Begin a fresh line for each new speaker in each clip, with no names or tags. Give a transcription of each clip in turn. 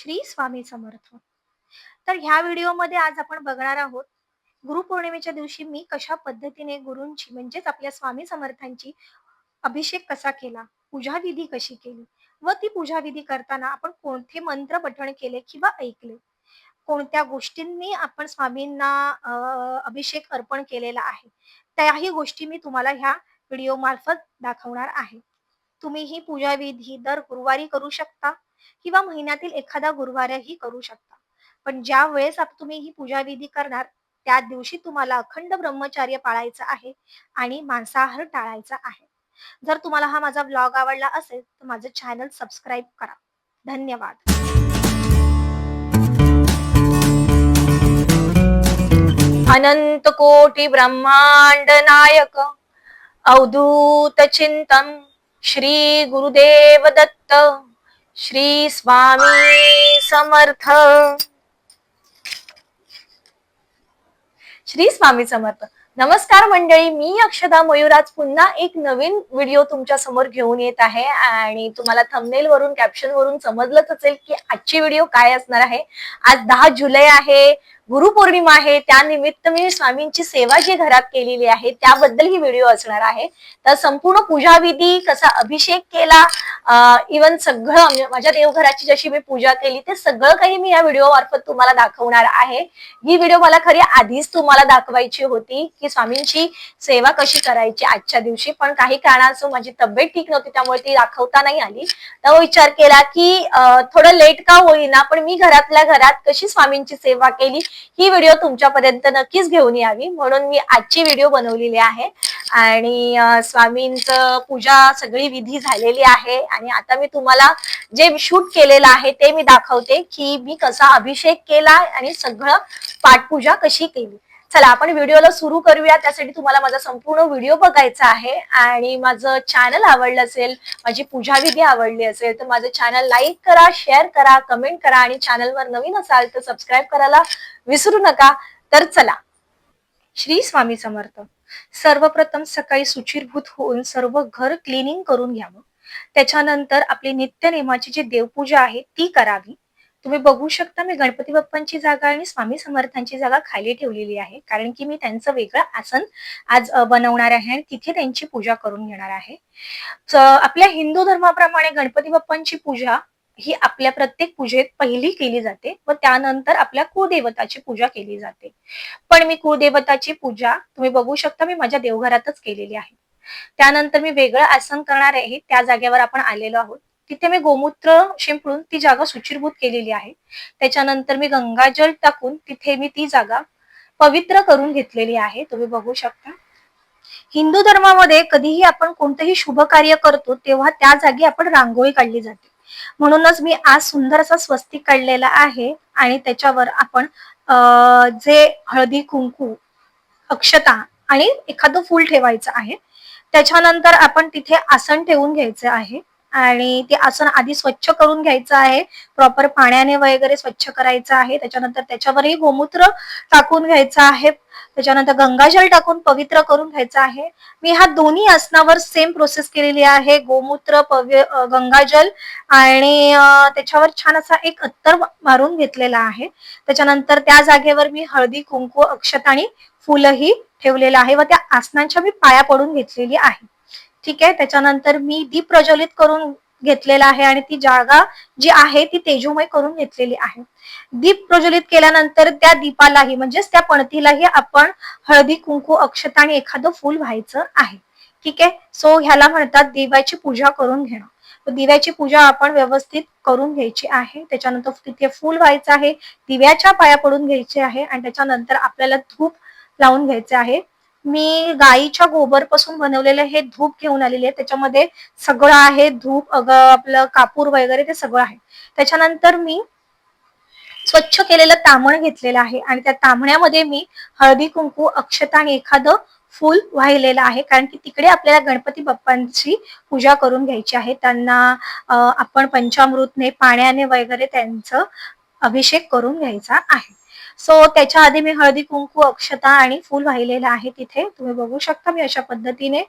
श्री स्वामी समर्थ. तर ह्या व्हिडिओमध्ये आज आपण बघणार आहोत गुरुपौर्णिमेच्या दिवशी मी कशा पद्धतीने गुरूंची म्हणजेच आपल्या स्वामी समर्थांची अभिषेक कसा केला पूजा विधी कशी केली व ती पूजा विधी करताना आपण कोणते मंत्र पठण केले किंवा ऐकले. कोणत्या गोष्टींनी आपण स्वामींना अभिषेक अर्पण केलेला आहे त्याही गोष्टी मी तुम्हाला ह्या व्हिडिओ मार्फत दाखवणार आहे. तुम्ही ही पूजा विधी दर गुरुवारी करू शकता किंवा महिन्यातील एखादा गुरुवारही करू शकता. पण ज्या वेळेस तुम्ही ही पूजा विधी करणार त्या दिवशी तुम्हाला अखंड ब्रह्मचार्य पाळायचं आहे आणि मांसाहार टाळायचा आहे. जर तुम्हाला हा माझा ब्लॉग आवडला असेल तर माझं चॅनल सबस्क्राईब करा. धन्यवाद. अनंत कोटी ब्रह्मांड नायक अवधूत चिंतन श्री गुरुदेव दत्त. श्री स्वामी समर्थ. श्री स्वामी समर्थ. नमस्कार मंडळी मी अक्षदा मयुराज पुन्हा एक नवीन व्हिडिओ तुमच्यासमोर घेऊन येत आहे आणि तुम्हाला थंबनेल वरून कॅप्शन वरून समजलंच असेल की आजची व्हिडिओ काय असणार आहे. आज दहा जुलै आहे. गुरुपौर्णिमा आहे त्यानिमित्त मी स्वामींची सेवा जी घरात केलेली आहे त्याबद्दल ही व्हिडिओ असणार आहे. तर संपूर्ण पूजाविधी कसा अभिषेक केला इवन सगळं माझ्या देवघराची जशी मी पूजा केली ते सगळं काही मी या व्हिडिओ मार्फत तुम्हाला दाखवणार आहे. ही व्हिडिओ मला खरी आधीच तुम्हाला दाखवायची होती की स्वामींची सेवा कशी करायची आजच्या दिवशी. पण काही कारणास्तव माझी तब्येत ठीक नव्हती त्यामुळे ती दाखवता नाही आली. तर विचार केला की थोडं लेट का होईना पण मी घरातल्या घरात कशी स्वामींची सेवा केली ही व्हिडिओ तुमच्यापर्यंत नक्कीच घेऊन यावी. म्हणून मी आजची व्हिडिओ बनवलेली आहे. आणि स्वामींचं पूजा सगळी विधी झालेली आहे. आणि आता मी तुम्हाला जे शूट केलेलं आहे ते मी दाखवते की मी कसा अभिषेक केला आणि सगळं पाठपूजा कशी केली. चला आपण व्हिडिओला सुरू करूया. त्यासाठी तुम्हाला माझा संपूर्ण व्हिडिओ बघायचा आहे आणि माझं चॅनल आवडलं असेल माझी पूजा विधी आवडली असेल तर माझं चॅनल लाईक करा शेअर करा कमेंट करा आणि चॅनलवर नवीन असाल तर सबस्क्राईब करायला विसरू नका. तर चला. श्री स्वामी समर्थ सर्वप्रथम सकाळी सुचिरभूत होऊन सर्व घर क्लिनिंग करून घ्यावं. त्याच्यानंतर आपली नित्यनेमाची जी देवपूजा आहे ती करावी. तुम्ही बघू शकता मी गणपती बाप्पांची जागा आणि स्वामी समर्थांची जागा खाली ठेवलेली आहे. कारण की मी त्यांचं वेगळं आसन आज बनवणार आहे आणि तिथे त्यांची पूजा करून घेणार आहे. आपल्या हिंदू धर्माप्रमाणे गणपती बाप्पांची पूजा ही आपल्या प्रत्येक पूजेत पहिली केली जाते व त्यानंतर आपल्या कुळदेवताची पूजा केली जाते. पण मी कुळदेवताची पूजा तुम्ही बघू शकता मी माझ्या देवघरातच केलेली आहे. त्यानंतर मी वेगळं आसन करणार आहे. त्या जागेवर आपण आलेलो आहोत. तिथे मी गोमूत्र शिंपडून ती जागा सुचिरभूत केलेली आहे. त्याच्यानंतर मी गंगाजल टाकून तिथे मी ती जागा पवित्र करून घेतलेली आहे. तुम्ही बघू शकता. हिंदू धर्मामध्ये कधीही आपण कोणतंही शुभ कार्य करतो तेव्हा त्या जागी आपण रांगोळी काढली जाते. म्हणूनच मी आज सुंदर असा स्वस्तिक काढलेला आहे आणि त्याच्यावर आपण जे हळदी कुंकू अक्षता आणि एखादं फूल ठेवायचं आहे त्याच्यानंतर आपण तिथे आसन ठेवून घ्यायचं आहे. आणि ते आसन आधी स्वच्छ करून घ्यायचं आहे. प्रॉपर पाण्याने वगैरे स्वच्छ करायचं आहे. त्याच्यानंतर त्याच्यावरही गोमूत्र टाकून घ्यायचं आहे. त्याच्यानंतर गंगाजल टाकून पवित्र करून घ्यायचं आहे. मी ह्या दोन्ही आसनावर सेम प्रोसेस केलेली आहे. गोमूत्र पवि गंगाजल आणि त्याच्यावर छान असा एक अत्तर मारून घेतलेला आहे. त्याच्यानंतर त्या जागेवर मी हळदी कुंकू अक्षत आणि फुलंही ठेवलेलं आहे व त्या आसनांच्या मी पाया पडून घेतलेली आहे. ठीक आहे? त्याच्यानंतर मी दीप प्रज्वलित करून घेतलेला आहे आणि ती जागा जी आहे ती तेजोमय करून घेतलेली आहे. दीप प्रज्वलित केल्यानंतर त्या दीपालाही म्हणजेच त्या पणतीलाही आपण हळदी कुंकू अक्षता आणि एखादं फूल व्हायचं आहे. ठीक आहे? सो ह्याला म्हणतात दिव्याची पूजा करून घेणं. दिव्याची पूजा आपण व्यवस्थित करून घ्यायची आहे. त्याच्यानंतर तिथे फूल व्हायचं आहे दिव्याच्या पाया पडून घ्यायचे आहे आणि त्याच्यानंतर आपल्याला धूप लावून घ्यायचे आहे. मी गाईच्या गोबरपासून बनवलेले हे धूप घेऊन आलेली आहे. त्याच्यामध्ये सगळं आहे धूप अग आपलं कापूर वगैरे ते सगळं आहे. त्याच्यानंतर मी स्वच्छ केलेलं तामण घेतलेलं आहे आणि त्या तामण्यामध्ये मी हळदी कुंकू अक्षता आणि एखादं फूल वाहिलेलं आहे. कारण की तिकडे आपल्याला गणपती बाप्पांची पूजा करून घ्यायची आहे. त्यांना आपण पंचामृतने पाण्याने वगैरे त्यांचं अभिषेक करून घ्यायचा आहे. सो त्याच्या आधी मी हळदी कुंकू अक्षता आणि फूल वाहिलेलं आहे तिथे. तुम्ही बघू शकता मी अशा पद्धतीने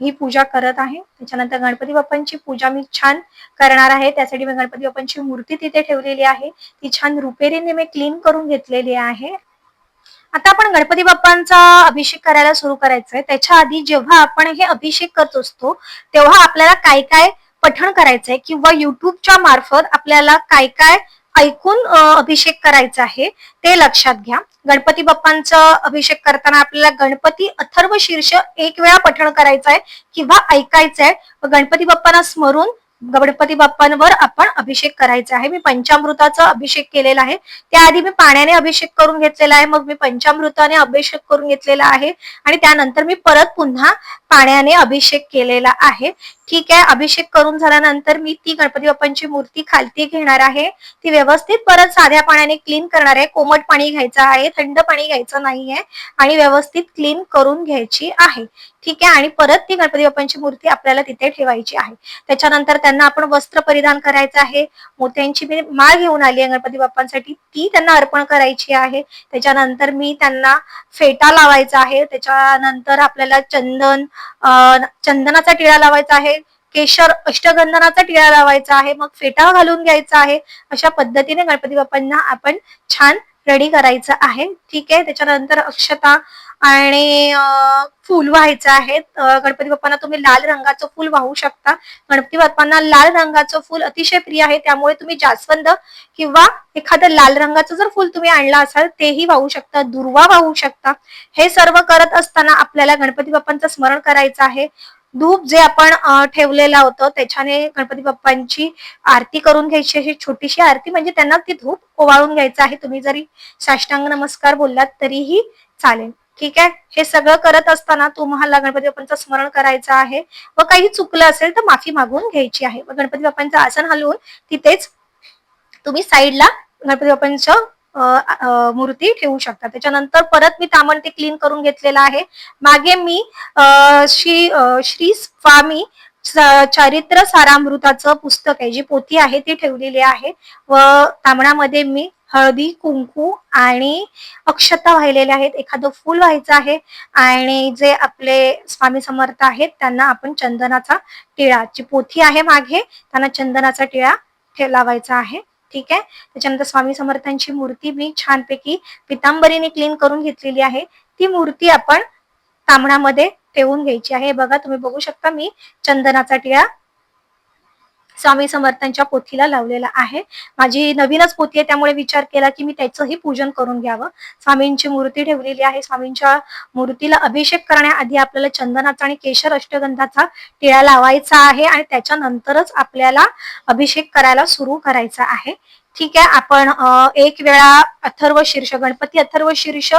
ही पूजा करत आहे. त्याच्यानंतर गणपती बाप्पांची पूजा मी छान करणार आहे. त्यासाठी मी गणपती बाप्पांची मूर्ती तिथे ठेवलेली आहे. ती छान रुपेरीने मी क्लीन करून घेतलेली आहे. आता आपण गणपती बाप्पांचा अभिषेक करायला सुरू करायचंय. त्याच्या आधी जेव्हा आपण हे अभिषेक करत असतो तेव्हा आपल्याला काय काय पठण करायचंय किंवा युट्यूबच्या मार्फत आपल्याला काय काय ऐकून अभिषेक करायचा आहे ते लक्षात घ्या. गणपती बाप्पांचा अभिषेक करताना आपल्याला गणपती अथर्व शीर्ष एक वेळा पठण करायचं आहे किंवा ऐकायचं आहे गणपती बाप्पांना स्मरून गणपती बाप्पांवर आपण अभिषेक करायचा आहे. मी पंचामृताचा अभिषेक केलेला आहे. त्याआधी मी पाण्याने अभिषेक करून घेतलेला आहे. मग मी पंचामृताने अभिषेक करून घेतलेला आहे. आणि त्यानंतर मी परत पुन्हा पाण्याने अभिषेक केलेला आहे. ठीक आहे. अभिषेक करून झाल्यानंतर मी ती गणपती बाप्पांची मूर्ती खालती घेणार आहे. ती व्यवस्थित परत साध्या पाण्याने क्लीन करणार आहे. कोमट पाणी घ्यायचं आहे. थंड पाणी घ्यायचं नाहीये. आणि व्यवस्थित क्लीन करून घ्यायची आहे. ठीक आहे. आणि परत ती गणपती बाप्पांची मूर्ती आपल्याला तिथे ठेवायची आहे. त्याच्यानंतर त्यांना आपण वस्त्र परिधान करायचं आहे. मोत्यांची मी माळ घेऊन आली आहे गणपती बाप्पांसाठी. ती त्यांना अर्पण करायची आहे. त्याच्यानंतर मी त्यांना फेटा लावायचा आहे. त्याच्यानंतर आपल्याला चंदन चंदनाचा टिळा लावायचा आहे. केशर अष्टगंधनाचा टिळा लावायचा आहे. मग फेटा घालून घ्यायचा आहे. अशा पद्धतीने गणपती बाप्पांना आपण छान रेडी करायचं आहे. ठीक आहे? त्याच्यानंतर अक्षता आणि फुल व्हायचं आहे. गणपती बाप्पांना तुम्ही लाल रंगाचं फुल वाहू शकता. गणपती बाप्पांना लाल रंगाचं फुल अतिशय प्रिय आहे. त्यामुळे तुम्ही जास्वंद किंवा एखादं लाल रंगाचं जर फुल तुम्ही आणला असाल तेही वाहू शकता दुर्वा वाहू शकता. हे सर्व करत असताना आपल्याला गणपती बाप्पांचं स्मरण करायचं आहे. धूप जे आपण ठेवलेलं होतं त्याच्याने गणपती बाप्पांची आरती करून घ्यायची अशी छोटीशी आरती म्हणजे त्यांना ती धूप ओवाळून घ्यायचं आहे. तुम्ही जरी साष्टांग नमस्कार बोललात तरीही चालेल. ठीक आहे? हे सगळं करत असताना तुम्हाला गणपती बाप्पांचं स्मरण करायचं आहे. व काही चुकलं असेल तर माफी मागून घ्यायची आहे. व गणपती बाप्पांचं आसन हलवून तिथेच तुम्ही साईडला गणपती बाप्पांचं मूर्ती ठेवू शकता. त्याच्यानंतर परत मी तामण ते क्लीन करून घेतलेलं आहे. मागे मी श्री श्री स्वामी चारित्र सारामृताचं पुस्तक आहे जी पोथी आहे ती ठेवलेली आहे. व तामणामध्ये मी हळदी कुंकू आणि अक्षता वाहिलेल्या आहेत. एखादं फूल व्हायचं आहे आणि जे आपले स्वामी समर्थ आहेत त्यांना आपण चंदनाचा टिळा जी पोथी आहे मागे त्यांना चंदनाचा टिळा लावायचा आहे. ठीक आहे? त्याच्यानंतर स्वामी समर्थांची मूर्ती मी छानपैकी पितांबरीने क्लीन करून घेतलेली आहे. ती मूर्ती आपण तांबणामध्ये ठेवून घ्यायची आहे. बघा तुम्ही बघू शकता मी चंदनाचा टिळा स्वामी समर्थांच्या पोथीला लावलेला आहे. माझी नवीनच पोथी आहे त्यामुळे विचार केला की मी त्याचंही पूजन करून घ्यावं. स्वामींची मूर्ती ठेवलेली आहे. स्वामींच्या मूर्तीला अभिषेक करण्याआधी आपल्याला चंदनाचा आणि केशर अष्टगंधाचा टिळा लावायचा आहे आणि त्याच्यानंतरच आपल्याला अभिषेक करायला सुरू करायचा आहे. ठीक आहे आपण एक वेळा अथर्व शीर्ष गणपती अथर्व शीर्ष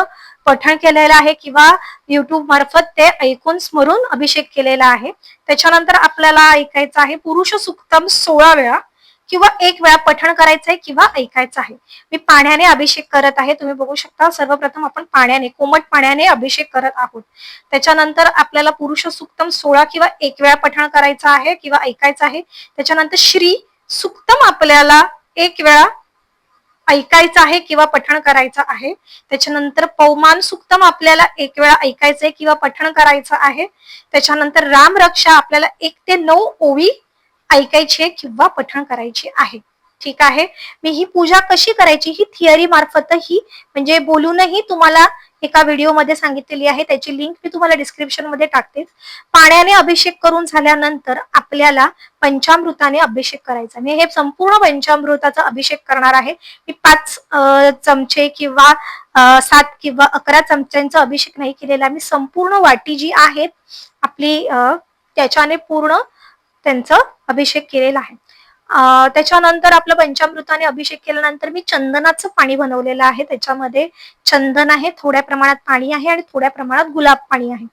पठण केलेलं आहे किंवा युट्यूब मार्फत ते ऐकून स्मरून अभिषेक केलेला आहे. त्याच्यानंतर आपल्याला ऐकायचं आहे पुरुष सुक्तम सोळा वेळा किंवा एक वेळा पठण करायचं आहे किंवा ऐकायचं आहे. मी पाण्याने अभिषेक करत आहे तुम्ही बघू शकता सर्वप्रथम आपण पाण्याने कोमट पाण्याने अभिषेक करत आहोत. त्याच्यानंतर आपल्याला पुरुष सुक्तम सोळा किंवा एक वेळा पठण करायचं आहे किंवा ऐकायचं आहे. त्याच्यानंतर श्री सुक्तम आपल्याला एक वेळा ऐकायचं आहे किंवा पठण करायचं आहे त्याच्यानंतर पौमान सुक्तम आपल्याला एक वेळा ऐकायचंय किंवा पठण करायचं आहे त्याच्यानंतर राम रक्षा आपल्याला एक ते नऊ ओवी ऐकायची आहे किंवा पठण करायची आहे. ठीक आहे? मी ही पूजा कशी करायची? ही थिअरी मार्फतही म्हणजे बोलूनही तुम्हाला एका व्हिडिओमध्ये सांगितलेली आहे. त्याची लिंक मी तुम्हाला डिस्क्रिप्शनमध्ये टाकते. पाण्याने अभिषेक करून झाल्यानंतर आपल्याला पंचामृताने अभिषेक करायचा. मी हे संपूर्ण पंचामृताचा अभिषेक करणार आहे. मी पाच चमचे किंवा सात किंवा अकरा चमच्यांचा अभिषेक नाही केलेला मी संपूर्ण वाटी जी आहेत आपली त्याच्याने पूर्ण त्यांचं अभिषेक केलेला आहे. त्याच्यानंतर आपलं पंचामृताने अभिषेक केल्यानंतर मी चंदनाचं पाणी बनवलेलं आहे. त्याच्यामध्ये चंदन आहे थोड्या प्रमाणात पाणी आहे आणि थोड्या प्रमाणात गुलाब पाणी आहे.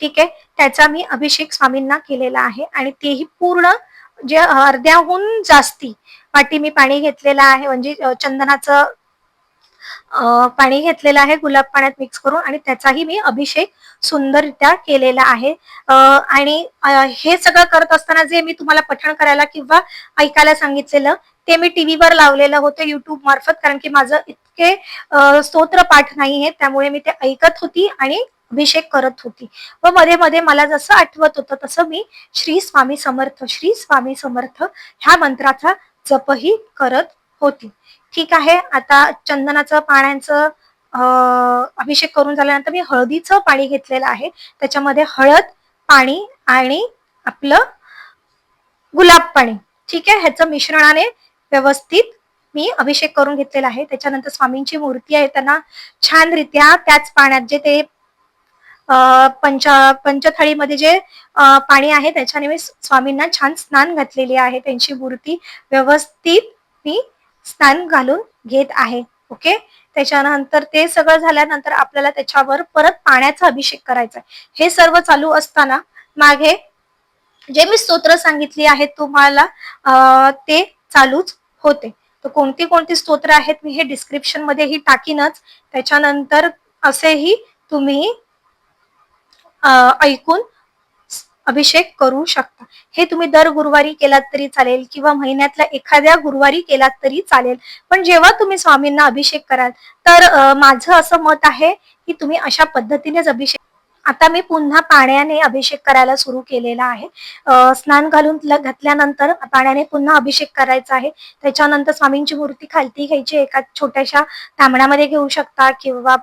ठीक आहे? त्याचा मी अभिषेक स्वामींना केलेला आहे आणि तेही पूर्ण जे अर्ध्याहून जास्ती वाटी मी पाणी घेतलेलं आहे. म्हणजे चंदनाचं पाणी घेतलेलं आहे गुलाब पाण्यात मिक्स करून आणि त्याचाही मी अभिषेक सुंदररित्या केलेला आहे. आणि हे सगळं करत असताना जे मी तुम्हाला पठण करायला किंवा ऐकायला सांगितलेलं ते मी टीव्हीवर लावलेलं होतं युट्यूब मार्फत कारण की माझं इतके स्तोत्र पाठ नाहीये त्यामुळे मी ते ऐकत होती आणि अभिषेक करत होती. व मध्ये मध्ये मला जसं आठवत होतं तसं मी श्री स्वामी समर्थ श्री स्वामी समर्थ ह्या मंत्राचा जपही करत होती. ठीक आहे. आता चंदनाचं पाण्याचं अभिषेक करून झाल्यानंतर मी हळदीचं पाणी घेतलेलं आहे. त्याच्यामध्ये हळद पाणी आणि आपलं गुलाब पाणी. ठीक आहे? ह्याचं मिश्रणाने व्यवस्थित मी अभिषेक करून घेतलेला आहे. त्याच्यानंतर स्वामींची मूर्ती आहे. त्यांना छानरित्या त्याच पाण्यात जे ते पंचा पंच जे पाणी आहे त्याच्याने मी स्वामींना छान स्नान घातलेली आहे. त्यांची मूर्ती व्यवस्थित मी स्नान घालून घेत आहे ओके त्याच्यानंतर ते सगळं झाल्यानंतर आपल्याला त्याच्यावर परत पाण्याचा अभिषेक करायचा हे सर्व चालू असताना मागे जे मी स्तोत्र सांगितली आहेत तुम्हाला ते चालूच होते. तर कोणती कोणती स्तोत्र आहेत मी हे डिस्क्रिप्शन मध्येही टाकीनच. त्याच्यानंतर असेही तुम्ही ऐकून अभिषेक करू शकता. हे तुम्ही दर गुरुवारी केलात तरी चालेल किंवा महिन्यातल्या एखाद्या गुरुवारी केलात तरी चालेल. पण जेव्हा तुम्ही स्वामींना अभिषेक कराल तर माझं असं मत आहे की तुम्ही अशा पद्धतीनेच अभिषेक आता मी पुन्हा पाण्याने अभिषेक करायला सुरू केलेला आहे. स्नान घालून घातल्यानंतर पाण्याने पुन्हा अभिषेक करायचा आहे. त्याच्यानंतर स्वामींची मूर्ती खालती घ्यायची. एका छोट्याशा तांबण्यामध्ये घेऊ शकता किंवा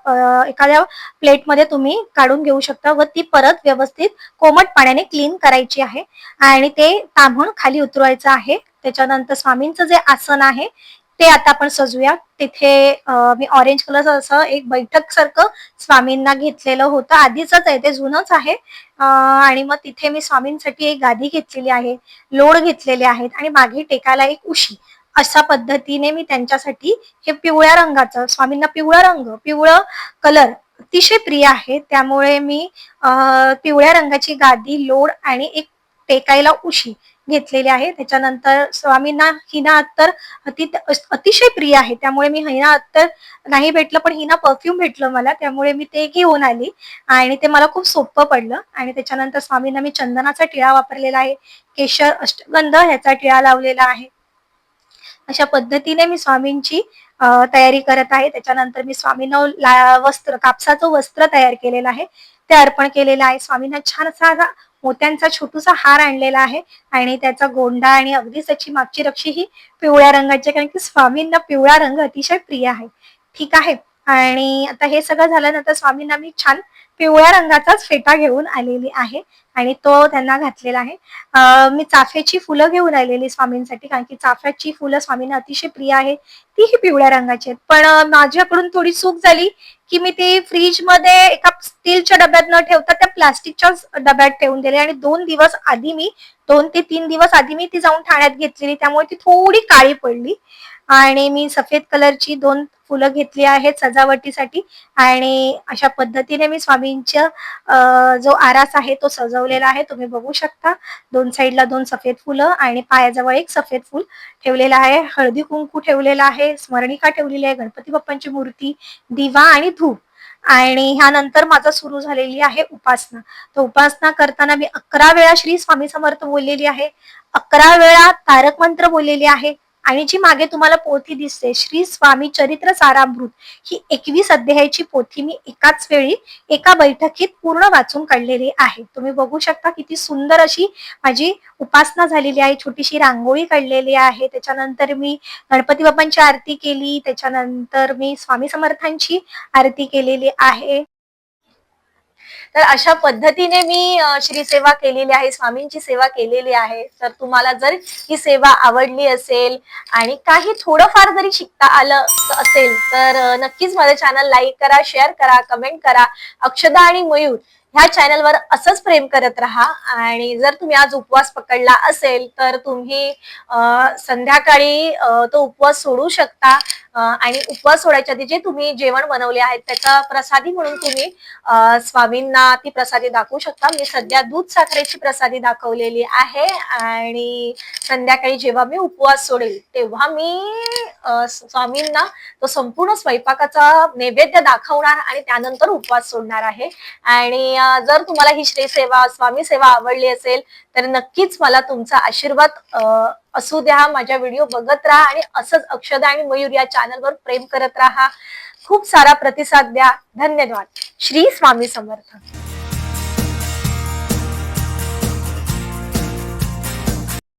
एखाद्या प्लेटमध्ये तुम्ही काढून घेऊ शकता व ती परत व्यवस्थित कोमट पाण्याने क्लीन करायची आहे. आणि ते तांबून खाली उतरवायचं आहे. त्याच्यानंतर स्वामींचं जे आसन आहे ते आता आपण सजूया. तिथे मी ऑरेंज कलर असं एक बैठक सारखं स्वामींना घेतलेलं होतं. आधीच आहे ते जुनच आहे. आणि मग तिथे मी स्वामींसाठी एक गादी घेतलेली आहे लोड घेतलेले आहेत आणि मागे टेकायला एक उशी. अशा पद्धतीने मी त्यांच्यासाठी हे पिवळ्या रंगाचं स्वामींना पिवळा रंग पिवळं कलर अतिशय प्रिय आहे. त्यामुळे मी अं, पिवळ्या रंगाची गादी लोड आणि एक टेकायला उशी घेतलेले आहे. त्याच्यानंतर स्वामींना हिना अत्तर अति अतिशय प्रिय आहे. त्यामुळे मी हिना अत्तर नाही भेटलं पण हिना परफ्यूम भेटलं मला. त्यामुळे मी ते घेऊन आली आणि ते मला खूप सोपं पडलं. आणि त्याच्यानंतर स्वामींना मी चंदनाचा टिळा वापरलेला आहे. केशर अष्टगंध ह्याचा टिळा लावलेला आहे. अशा पद्धतीने मी स्वामींची तयारी करत आहे. त्याच्यानंतर मी स्वामींना वस्त्र कापसाचं वस्त्र तयार केलेलं आहे. ते अर्पण केलेलं आहे. स्वामींना छान असा मोत्यांचा छोटूसा हार आणलेला आहे आणि त्याचा गोंडा आणि अगदी त्याची मागची रक्षी ही पिवळ्या रंगाची कारण की स्वामींना पिवळा रंग अतिशय प्रिय आहे. ठीक आहे. आणि आता हे सगळं झाल्यानंतर स्वामींना मी छान पिवळ्या रंगाचाच फेटा घेऊन आलेली आहे आणि तो त्यांना घातलेला आहे. मी चाफ्याची फुलं घेऊन आलेली स्वामींसाठी कारण की चाफ्याची फुलं स्वामींना अतिशय प्रिय आहे. तीही पिवळ्या रंगाची आहेत. पण माझ्याकडून थोडी चूक झाली की मी ती फ्रीजमध्ये एका स्टीलच्या डब्यात न ठेवता त्या प्लास्टिकच्या डब्यात ठेवून दिली आणि दोन दिवस आधी मी दोन ते तीन दिवस आधी मी ती जाऊन ठाण्यात घेतलेली. त्यामुळे ती थोडी काळी पडली. आणि मी सफेद कलरची दोन फुलं घेतली आहेत सजावटीसाठी. आणि अशा पद्धतीने मी स्वामींच्या जो आरास आहे तो सजवलेला आहे. तुम्ही बघू शकता दोन साईडला दोन सफेद फुलं आणि पायाजवळ एक सफेद फुल ठेवलेलं आहे. हळदी कुंकू ठेवलेला आहे स्मरणिका ठेवलेली आहे गणपती बाप्पांची मूर्ती दिवा आणि धूप. आणि ह्यानंतर माझा सुरू झालेली आहे उपासना. तर उपासना करताना मी अकरा वेळा श्री स्वामी समर्थ बोललेली आहे. अकरा वेळा तारक मंत्र बोललेली आहे. आणि जी मागे तुम्हाला पोथी दिसते श्री स्वामी चरित्र सारामृत ही एकवीस अध्यायाची पोथी मी एकाच वेळी एका बैठकीत पूर्ण वाचून काढलेली आहे. तुम्ही बघू शकता किती सुंदर अशी माझी उपासना झालेली आहे. छोटीशी रांगोळी काढलेली आहे. त्याच्यानंतर मी गणपती बाप्पांची आरती केली. त्याच्यानंतर मी स्वामी समर्थांची आरती केलेली आहे.
तर अशा पद्धतीने मी श्री सेवा केलेली आहे स्वामींची सेवा केलेली आहे. तर तुम्हाला जर ही सेवा आवडली असेल आणि काही थोडंफार जरी शिकता आलं असेल तर नक्कीच माझं चॅनल लाईक करा शेअर करा कमेंट करा. अक्षदा आणि मयूर. ह्या चॅनलवर असंच प्रेम करत राहा. आणि जर तुम्ही आज उपवास पकडला असेल तर तुम्ही संध्याकाळी तो उपवास सोडू शकता. आणि उपवास सोडायच्या आधी जे तुम्ही जेवण बनवले आहेत त्याचा प्रसादी म्हणून तुम्ही स्वामींना ती प्रसादी दाखवू शकता. मी सध्या दूध साखरेची प्रसादी दाखवलेली आहे. आणि संध्याकाळी जेव्हा मी उपवास सोडेल तेव्हा मी स्वामींना तो संपूर्ण स्वयंपाकाचा नैवेद्य दाखवणार आणि त्यानंतर उपवास सोडणार आहे. आणि या जर तुम्हाला ही श्री सेवा स्वामी सेवा आवडली असेल तर नक्कीच मला तुमचा आशीर्वाद असू द्या. माझ्या व्हिडिओ बघत राहा आणि असंच अक्षदा आणि मयूर या चॅनलवर प्रेम करत राहा. खूप सारा प्रतिसाद द्या. धन्यवाद. श्री स्वामी समर्थ.